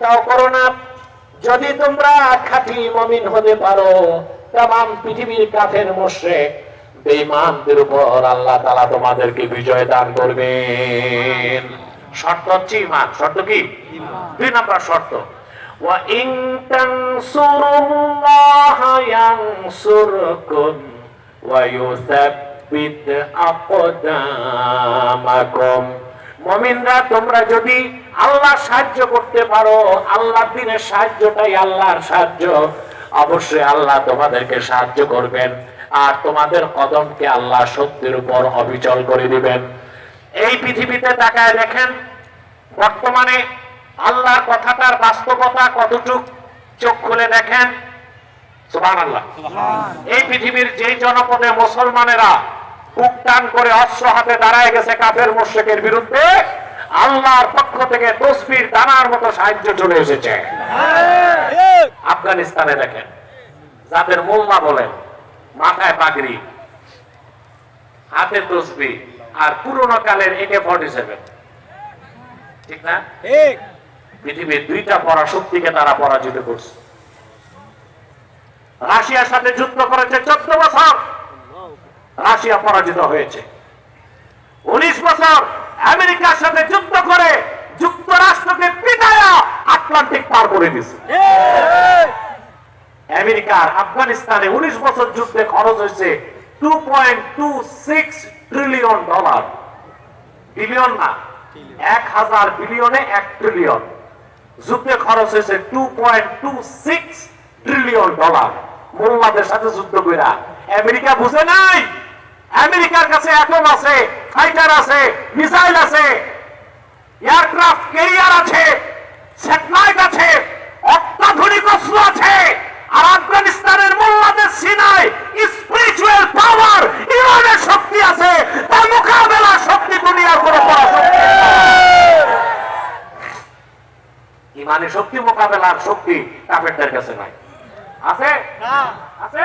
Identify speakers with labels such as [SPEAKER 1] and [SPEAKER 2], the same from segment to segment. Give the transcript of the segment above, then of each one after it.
[SPEAKER 1] চিন্তাও করো না। যদি তোমরা খাঁটি মমিন হতে পারো তাম পৃথিবীর কাফের মোশরেক বেঈমানদের উপর আল্লাহ তাআলা তোমাদেরকে বিজয় দান করবেন। শর্ত হচ্ছে ইমান শর্ত কি? দুই নাম্বার শর্ত। ওয়া ইন তানসুরুল্লাহা ইয়ানসুরকুম ওয়া ইউসাব্বিত মুমিনরা তোমরা যদি আল্লাহ সাহায্য করতে পারো আল্লাহ দিনের সাহায্যটাই আল্লাহর সাহায্য। অবশ্যই আল্লাহ তোমাদেরকে সাহায্য করবেন আর তোমাদের কদমকে আল্লাহ সত্যের উপর অবিচল করে দিবেন। এই পৃথিবীতে তাকায় দেখেন বর্তমানে আল্লাহর কথাটার বাস্তবতা কতটুক চোখ খুলে দেখেন? এই পৃথিবীর যেই জনপদে মুসলমানেরা বুক টান করে অস্ত্র হাতে দাঁড়ায় গেছে কাফের মোশেকের বিরুদ্ধে আল্লাহর পক্ষ থেকে তসবির দানার মতো সাহায্য চলে এসেছে। আফগানিস্তানে দেখেন যাদের মোল্লা বলেন মাথায় পাগড়ি হাতে তসবি আর পুরোনো কালের একে ফর্টি সেভেন ঠিক। না পৃথিবীর দুইটা পরাশক্তিকে তারা পরাজিত করছে। রাশিয়ার সাথে যুদ্ধ করেছে চোদ্দ বছর। রাশিয়া পরাজিত হয়েছে। উনিশ বছর আমেরিকার সাথে যুদ্ধ করে যুক্তরাষ্ট্রকে পিটায়া আটলান্টিক পার করে দিয়েছে আমেরিকার আফগানিস্তানে উনিশ বছর যুদ্ধে খরচ হয়েছে two point two six trillion dollar billion না এক হাজার বিলিয়নে এক ট্রিলিয়ন যুদ্ধে খরচ হয়েছে two point two six trillion dollar মোল্লাদের সাথে যুদ্ধ কইরা। আমেরিকা বুঝে নাই? আমেরিকার কাছে অ্যাটম আছে ফাইটার আছে মিসাইল আছে। এয়ারক্রাফট ক্যারিয়ার আছে। স্যাটেলাইট আছে অত্যাধুনিক অস্ত্র আছে আর আফগানিস্তানের মোল্লাদের সিনাই স্পিরিচুয়াল পাওয়ার ইরানের শক্তি আছে তার মোকাবেলা শক্তি দুনিয়ার কোনো পরাশক্তি। ইমানে শক্তি মোকাবেলার শক্তি কাফেরদের কাছে নাই। আছে? আছে?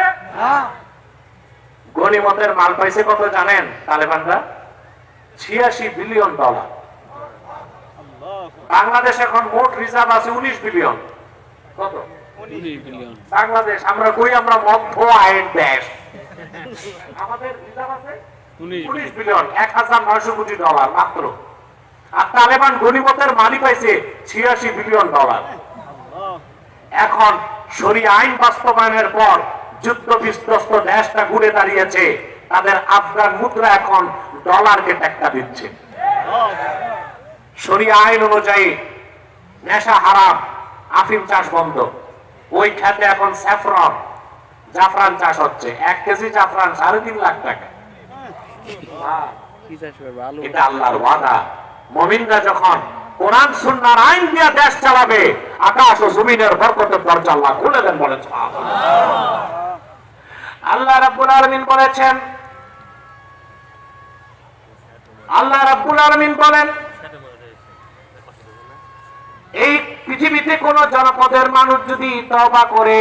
[SPEAKER 1] গনিমতের মাল পাইছে কত জানেন তালেবানরা? ছিয়াশি বিলিয়ন ডলার। বাংলাদেশ এখন মোট রিজার্ভ আছে উনিশ বিলিয়ন কত? বাংলাদেশ আমরা কই আমরা মধ্য আয়ের দেশ। আমাদের রিজার্ভ আছে উনিশ বিলিয়ন এক হাজার নয়শো কোটি ডলার মাত্র। আর তালেবান গনিমতের মালি পাইছে ছিয়াশি বিলিয়ন ডলার এখন আইন বাস্তবায়নের পর যুদ্ধ বিধ্বস্ত দেশটা ঘুরে দাঁড়িয়েছে। তাদের আফগান মুদ্রা এখন ডলারকে টেক্কা দিচ্ছে। সরিয়া আইন অনুযায়ী নেশা হারাম আফিম চাষ বন্ধ। ওই খাতে এখন স্যাফরন জাফরান চাষ হচ্ছে। এক কেজি জাফরান সাড়ে তিন লাখ টাকা। এটা আল্লাহর ওয়াদা। মমিনরা যখন কোরআন সুন্নাহর আইন দিয়ে দেশ চালাবে আকাশ ও জমিনের বরকতের দরজা আল্লাহ খুলে দেন আল্লাহ রাব্বুল আলামিন বলেছেন আল্লাহ রাব্বুল আলামিন বলেন এই পৃথিবীতে কোন জনপদের মানুষ যদি তওবা করে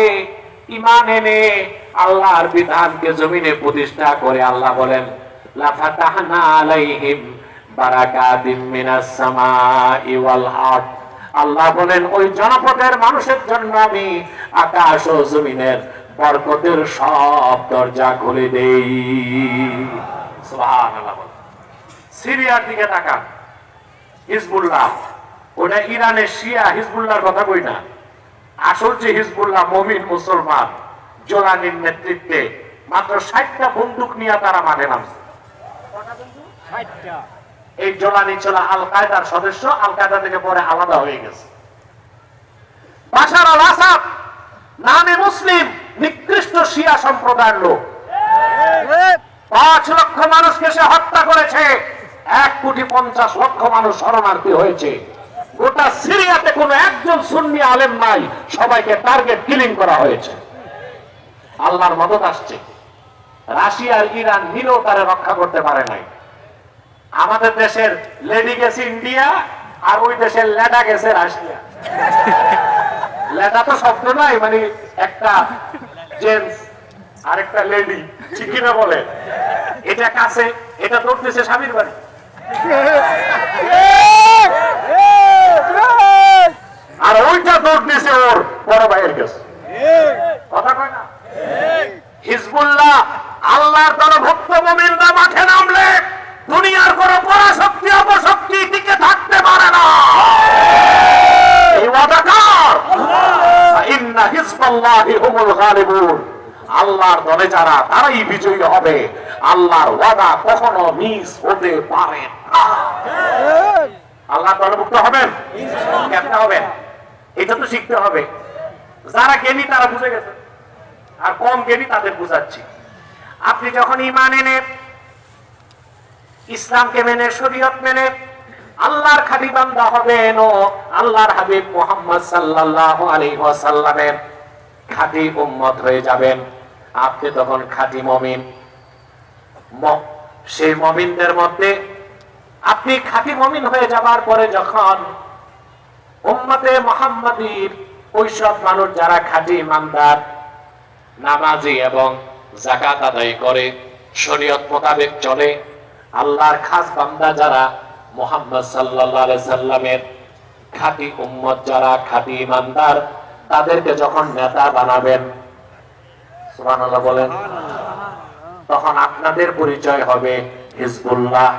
[SPEAKER 1] ইমান এনে আল্লাহর বিধানকে জমিনে প্রতিষ্ঠা করে, আল্লাহ বলেন আল্লাহ বলেন, ওই জনপদের মানুষের জন্য আমি আকাশ ও জমিনের বরকতের সব দরজা খুলে দেই। সিরিয়ার দিকে তাকান। হিজবুল্লাহ ওটা ইরানের শিয়া হিজবুল্লাহর কথা না? আসল যে হিজবুল্লাহ মমিন, মুসলমান জোলানির নেতৃত্বে মাত্র ষাটটা বন্দুক নিয়ে তারা মাঠে নামছে। এই জোলানি ছিল আল কায়দার সদস্য আল কায়দা থেকে পরে আলাদা হয়ে গেছে। আল আসাদ নামে মুসলিম, নিকৃষ্ট শিয়া সম্প্রদায়ের লোক। পাঁচ লক্ষ মানুষকে সে হত্যা করেছে। এক কোটি পঞ্চাশ লক্ষ মানুষ শরণার্থী হয়েছে। গোটা সিরিয়াতে কোন একজন সুন্নি আলেম নাই, সবাইকে টার্গেট কিলিং করা হয়েছে। আল্লাহর মদত আসছে। রাশিয়ার ইরান মিলেও তারা রক্ষা করতে পারে নাই। আমাদের দেশের লেডি গেছে ইন্ডিয়া, আর ওই দেশের লেডা গেছে রাশিয়া। লেডা তো শব্দ নাই মানে একটা জেন্টস আর একটা লেডি ঠিক কিনা বলে? এটা কাছে, এটা দৌড়তেছে স্বামীর বাড়ি। আর ওইটা বাইরে গেছে কথা কয় না? হিজবুল্লাহ আল্লাহর দ্বারা ভক্ত মোমিনরা মাঠে নামলে দুনিয়ার কোন পরাশক্তি অপশক্তি টিকে থাকতে পারে না। এই ওয়াদাকার। ইন্না হিজবাল্লাহি হুমুল গালিবুন। আল্লাহর দলে যারা তারাই বিজয়ী হবে। আল্লাহর ওয়াদা কখনো মিস হতে পারে না। আল্লাহর দলভুক্ত হবেন? কেমনে হবেন? এটা তো শিখতে হবে। যারা জ্ঞানী, তারা বুঝে গেছে। আর কম জ্ঞানী তাদের বুঝাচ্ছি। আপনি যখন ইমান এনে, ইসলামকে মেনে, শরীয়ত মেনে, আল্লাহর খালি বান্দা হবেন ও আল্লাহর হাবিব মোহাম্মদ সাল্লাল্লাহু আলাইহি ওয়াসাল্লামের খাঁটি উম্মত হয়ে যাবেন। আপনি তখন খাঁটি মমিন। সেই মমিনদের মধ্যে আপনি খাঁটি মমিন হয়ে যাবার পরে যখন উম্মতে মোহাম্মদীর ওইসব মানুষ যারা খাঁটি ইমানদার, নামাজি এবং জাকাত আদায় করে, শরীয়ত মোতাবেক চলে, আল্লাহর খাস বান্দা যারা মোহাম্মদ আলাইহি সাল্লামের খাঁটি উম্মত যারা খাঁটি ইমানদার, তাদেরকে যখন নেতা বানাবেন, সুবহানাল্লাহ বলেন, তখন আপনাদের পরিচয় হবে হিজবুল্লাহ।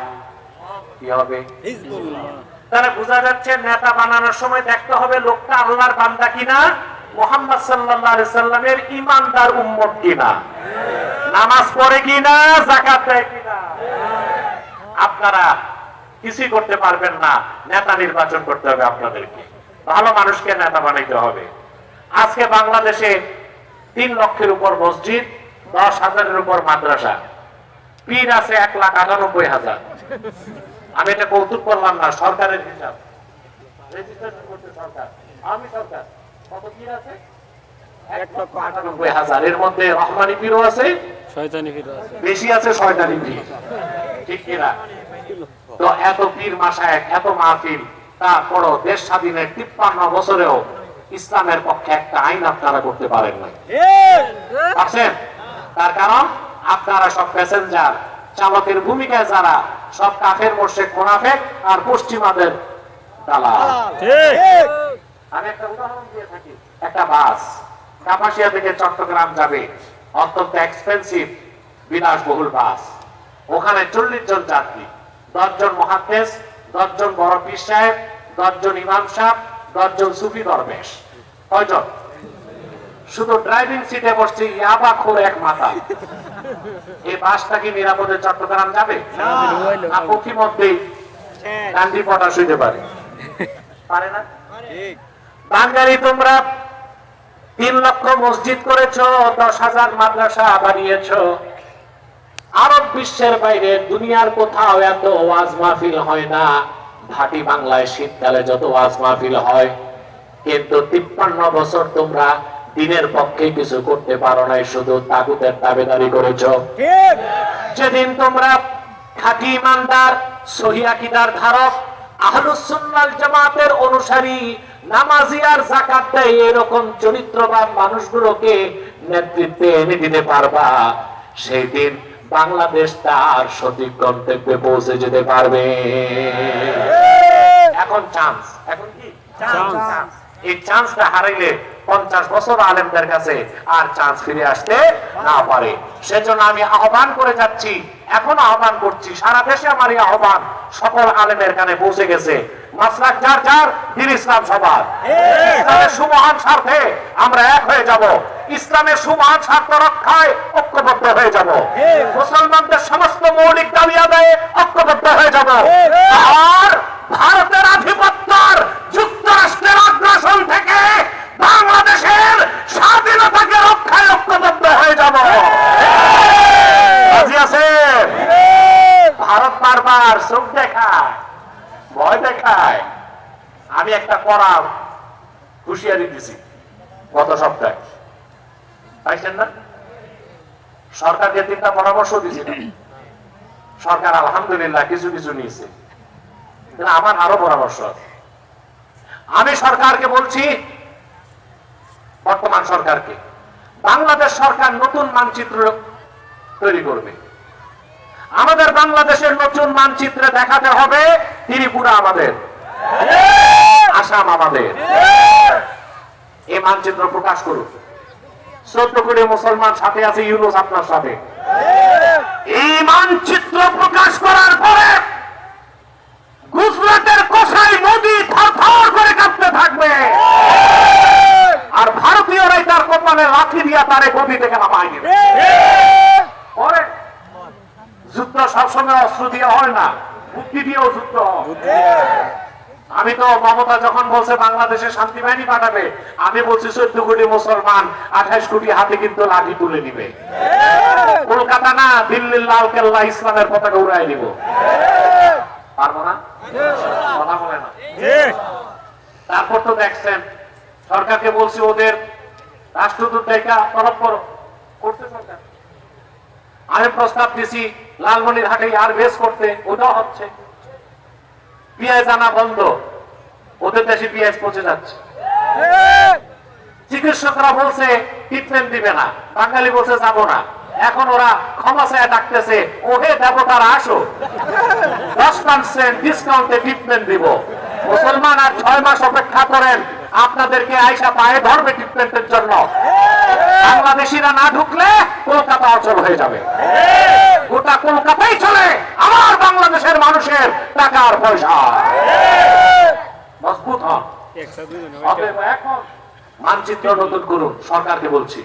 [SPEAKER 1] কি হবে? তাহলে বোঝা যাচ্ছে নেতা বানানোর সময় দেখতে হবে লোকটা আল্লাহর বান্দা কিনা, মোহাম্মদ আলাইহি সাল্লামের ইমানদার উম্মত কিনা। নামাজ পড়ে কিনা, যাকাত দেয় কিনা। আপনারা কিছুই করতে পারবেন না, নেতা নির্বাচন করতে হবে আপনাদেরকে। ভালো মানুষকে নেতা বানাইতে হবে। আজকে বাংলাদেশে তিন লক্ষের উপর মসজিদ, দশ হাজারের উপর মাদ্রাসা। পীর আছে এক লাখ আটানব্বই হাজার। আমি এটা কৌতুক করলাম না সরকারের হিসাব। রেজিস্ট্রেশন করছে সরকার আমি সরকার। কত পীর আছে? এক লক্ষ আটানব্বই হাজার। এর মধ্যে রহমানি পীরও আছে
[SPEAKER 2] শয়তানি ফিরে আছে।
[SPEAKER 1] বেশি আছে শয়তানি পীর। ঠিক কিনা তো এত পীর মাসায় এত মাহফিল তারপরও দেশ স্বাধীনের তিপ্পান্ন বছরেও ইসলামের পক্ষে একটা আইন আপনারা করতে পারেন না পারছেন? তার কারণ আপনারা সব প্যাসেঞ্জার চালকের ভূমিকায় যারা সব কাফের মোর্শেক মোনাফেক আর পশ্চিমাদের দালাল।
[SPEAKER 2] ঠিক।
[SPEAKER 1] আমি একটা উদাহরণ দিয়ে থাকি। একটা বাস কাপাসিয়া থেকে চট্টগ্রাম যাবে। অত্যন্ত এক্সপেন্সিভ বিলাসবহুল বাস। ওখানে চল্লিশ জন যাত্রী। দশজন মহাদেশ দশজন বড় পীর সাহেব দশজন ইমাম সাহেব দশজন সুফি দরবেশ। কয়জন? শুধু ড্রাইভিং সিটে বসছে ইয়াবা খোর এক মাথা। এই বাসটা কি নিরাপদে চট্টগ্রাম যাবে? না পথিমধ্যেই গান্ধী পটা শুইতে পারে। পারে না? বাঙালি তোমরা তিন লক্ষ মসজিদ করেছ দশ হাজার মাদ্রাসা বানিয়েছ। আরব বিশ্বের বাইরে দুনিয়ার কোথাও এত ওয়াজ মাহফিল হয় না। ভাটি বাংলায় শীতকালে যত ওয়াজ মাহফিল হয়। কিন্তু তিপ্পান্ন বছর তোমরা দিনের পক্ষে কিছু করতে পারো নাই শুধু তাগুতের দাবেদারি করেছ। যেদিন তোমরা খাঁটি ইমানদার সহিয়াকিদার ধারক আহলুস জামাতের অনুসারী নামাজি আর যাকাত দেয় এরকম চরিত্রবান মানুষগুলোকে নেতৃত্বে এনে দিতে পারবা। সেই দিন বাংলাদেশ তার সঠিক গন্তব্যে পৌঁছে যেতে পারবে। এখন চান্স এখন কি? চান্স এই চান্সটা হারাইলে পঞ্চাশ বছর আলেমদের কাছে আর চান্স ফিরে আসতে না পারে। সেজন্য আমি আহ্বান করে যাচ্ছি, এখন আহ্বান করছি, সারা দেশে আমার এই আহ্বান সকল আলেমের কানে পৌঁছে গেছে। যার যার দিন ইসলাম সবার। ইসলামের সুমহান স্বার্থে আমরা এক হয়ে যাব। ইসলামের সুমহান স্বার্থ রক্ষায় ঐক্যবদ্ধ হয়ে যাব। মুসলমানদের সমস্ত মৌলিক দাবি আদায়ে ঐক্যবদ্ধ হয়ে যাব। আর ভারতের আধিপত্যর যুক্তরাষ্ট্রের আগ্রাসন থেকে বাংলাদেশের স্বাধীনতাকে রক্ষায় ঐক্যবদ্ধ হয়ে যাব রাজি আছেন ভারত বারবার চোখ দেখায় ভয় দেখায় দিছি গত সপ্তাহে। পাইছেন না? তিনটা পরামর্শ সরকার আলহামদুলিল্লাহ কিছু কিছু নিয়েছে। আমার আরও পরামর্শ আমি সরকারকে বলছি, বর্তমান সরকারকে, বাংলাদেশ সরকার নতুন মানচিত্র তৈরি করবে। আমাদের বাংলাদেশের নতুন মানচিত্রে দেখাতে হবে, ত্রিপুরা আমাদের। আসাম আমাদের। এই মানচিত্র প্রকাশ করুন। চোদ্দ কোটি মুসলমান সাথে আছে ইউনুস আপনার সাথে। এই মানচিত্র প্রকাশ করার পরে গুজরাটের কোষাই মোদি থর থর করে কাঁপতে থাকবে। আর ভারতীয়রাই তার কপালে লাঠি দিয়া তারে গদি থেকে নামাই দিবে। পরে যুদ্ধ সবসময় অস্ত্র দিয়ে হয় না, বুদ্ধি দিয়েও যুদ্ধ হয়। আমি তো মমতা যখন বলছে বাংলাদেশে শান্তি বাহিনী পাঠাবে, আমি বলছি চোদ্দ কোটি মুসলমান আঠাইশ কোটি হাতে কিন্তু লাঠি তুলে নিবে। কলকাতা না, দিল্লির লাল কেল্লা ইসলামের পতাকা উড়াই দিব পারব না? কথা বলে না। তারপর তো দেখছেন, সরকারকে বলছি ওদের রাষ্ট্রদূত দেখা তরফ করো। করতে সরকার। আমি প্রস্তাব দিছি লালমনির হাটে আর বেশ করতে, ওটাও হচ্ছে। পেঁয়াজ আনা বন্ধ। ওদের দেশে পেঁয়াজ পচে যাচ্ছে। চিকিৎসকরা বলছে ট্রিটমেন্ট দিবে না। বাঙালি বলছে যাব না। এখন ওরা ক্ষমা চায় ডাকতেছে ওহে দেবতারা আসো। দশ পার্সেন্ট ডিসকাউন্টে ট্রিটমেন্ট দিব। মুসলমান আর ছয় মাস অপেক্ষা করেন, আপনাদেরকে আইসা পায়ে ধরবে ট্রিটমেন্টের জন্য। বাংলাদেশিরা না ঢুকলে কলকাতা অচল হয়ে যাবে। গোটা কলকাতাই চলে আমার বাংলাদেশের মানুষের টাকা আর পয়সা। মজবুত হন। মানচিত্র নতুন করুন, সরকারকে বলছি।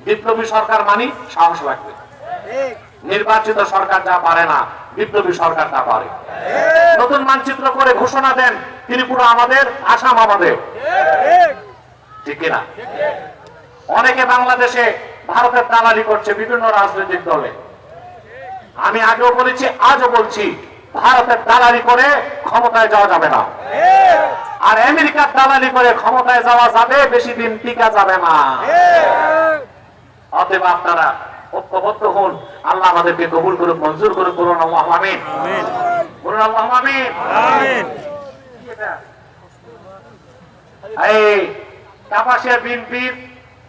[SPEAKER 1] বিপ্লবী সরকার মানি সাহস লাগবে। নির্বাচিত সরকার যা পারে না বিপ্লবী সরকার তা পারে। নতুন মানচিত্র করে ঘোষণা দেন ত্রিপুরা আমাদের, আসাম আমাদের। ঠিক কিনা অনেকে বাংলাদেশে ভারতের দালালি করছে বিভিন্ন রাজনৈতিক দলে। আমি আগেও বলেছি, আজও বলছি, ভারতের দালালি করে ক্ষমতায় যাওয়া যাবে না। আর আমেরিকার দালালি করে ক্ষমতায় যাওয়া যাবে, বেশি দিন টিকা যাবে না। অতএব আপনারা ঐক্যবদ্ধ হন। আল্লাহ আমাদেরকে কবুল করুক মঞ্জুর করুক। বলুন আল্লাহ আমিন। বলুন আল্লাহ আমিন।
[SPEAKER 2] আমিন।
[SPEAKER 1] এই কাপাসিয়া বিএনপির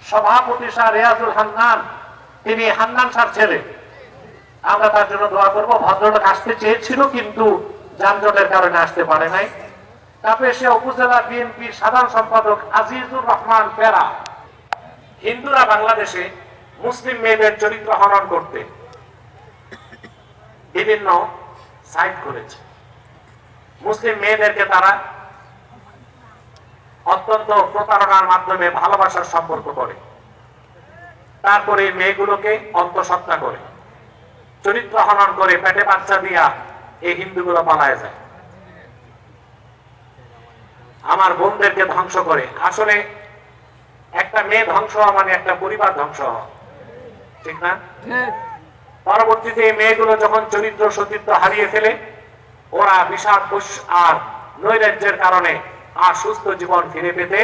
[SPEAKER 1] সভাপতি শাহ রেয়াজুল হান্নান তিনি হান্নান স্যার ছেলে। আমরা তার জন্য দোয়া করব। ভদ্রলোক আসতে চেয়েছিল কিন্তু যানজটের কারণে আসতে পারে নাই। কাপাসিয়া উপজেলা বিএনপির সাধারণ সম্পাদক আজিজুর রহমান পেরা হিন্দুরা বাংলাদেশে মুসলিম মেয়েদের চরিত্র হনন করতে। বিভিন্ন সাইট করেছে। মুসলিম মেয়েদেরকে তারা অত্যন্ত প্রতারণার মাধ্যমে ভালোবাসার সম্পর্ক করে। তারপরে মেয়েগুলোকে অন্তঃসত্ত্বা করে। চরিত্র হনন করে পেটে বাচ্চা দিয়া এই হিন্দুগুলো পালায় যায়। আমার বোনদেরকে ধ্বংস করে। আসলে একটা মেয়ে ধ্বংস হওয়া মানে একটা পরিবার ধ্বংস হওয়া। ঠিক না? পরবর্তীতে এই মেয়েগুলো যখন চরিত্র, সতীত্ব হারিয়ে ফেলে, ওরা বিষাদ আর নৈরাজ্যের কারণে আর সুস্থ জীবন ফিরে পেতে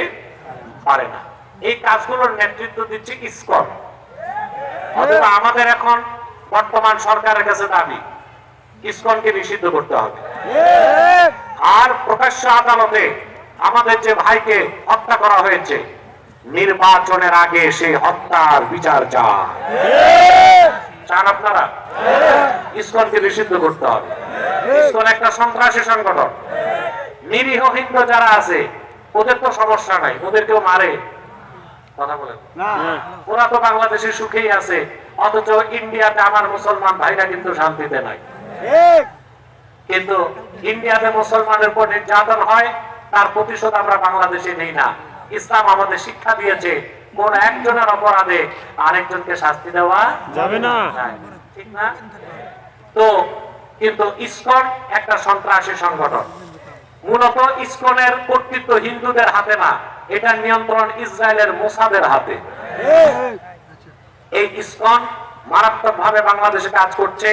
[SPEAKER 1] পারে না। এই কাজগুলোর নেতৃত্ব দিচ্ছে ইসকন। আমাদের এখন বর্তমান সরকারের কাছে দাবি, ইসকনকে নিষিদ্ধ করতে হবে। আর প্রকাশ্য আদালতে আমাদের যে ভাইকে হত্যা করা হয়েছে নির্বাচনের আগে সেই হত্যার বিচার চান আপনারা? ইসকনকে নিষিদ্ধ করতে হবে। ইসকন একটা সন্ত্রাসী সংগঠন। নিরীহ হিন্দু যারা আছে ওদের তো সমস্যা নাই ওদেরকেও মারে। কথা বলেন। ওরা তো বাংলাদেশে সুখেই আছে অথচ ইন্ডিয়াতে আমার মুসলমান ভাইরা কিন্তু শান্তিতে নাই। কিন্তু ইন্ডিয়াতে মুসলমানের উপর নির্যাতন হয় তার প্রতিশোধ আমরা বাংলাদেশে নেই না। ইসলাম আমাদের শিক্ষা দিয়েছে। কোন একজনের অপরাধে আরেকজনকে শাস্তি দেওয়া
[SPEAKER 2] যাবে না।
[SPEAKER 1] ঠিক না? তো কিন্তু ইসকন একটা সন্ত্রাসী সংগঠন। মূলত ইসকনের কর্তৃত্ব হিন্দুদের হাতে না এটা নিয়ন্ত্রণ ইসরায়েলের মোসাদের হাতে। এই ইসকন মারাত্মক ভাবে বাংলাদেশে কাজ করছে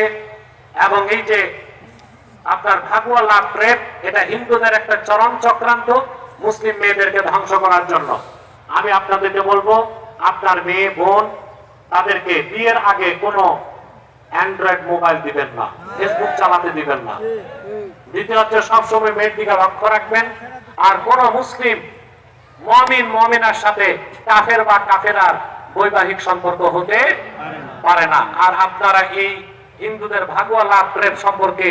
[SPEAKER 1] এবং এই যে আপনার ভাগুয়ালা ট্রেপ এটা হিন্দুদের একটা চরম চক্রান্ত। মুসলিম মেয়েদেরকে ধ্বংস করার জন্য। আমি আপনাদেরকে বলব, আপনার মেয়ে, বোন, তাদেরকে বিয়ের আগে কোনো অ্যান্ড্রয়েড মোবাইল দিবেন না, ফেসবুক চালাতে দিবেন না। দ্বিতীয় হচ্ছে, সবসময় মেয়ের দিকে লক্ষ্য রাখবেন। আর কোন মুসলিম মমিন, মমিনার সাথে কাফের বা কাফেরার বৈবাহিক সম্পর্ক হতে পারে না। আর আপনারা এই হিন্দুদের ভাগুয়ালা প্রেম সম্পর্কে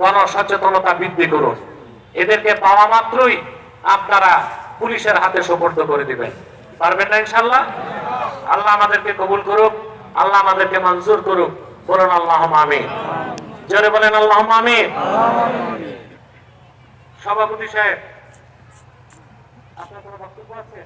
[SPEAKER 1] গণসচেতনতা বৃদ্ধি করুন। এদেরকে পাওয়া মাত্রই আপনারা পুলিশের হাতে সোপর্দ করে দিবেন। পারবেন না ইনশাল্লাহ? আল্লাহ আমাদেরকে কবুল করুক, আল্লাহ আমাদেরকে মঞ্জুর করুক। বলুন আল্লাহ আমি জোরে বলেন আল্লাহ আমি সভাপতি সাহেব, আপনার কোনো বক্তব্য আছে।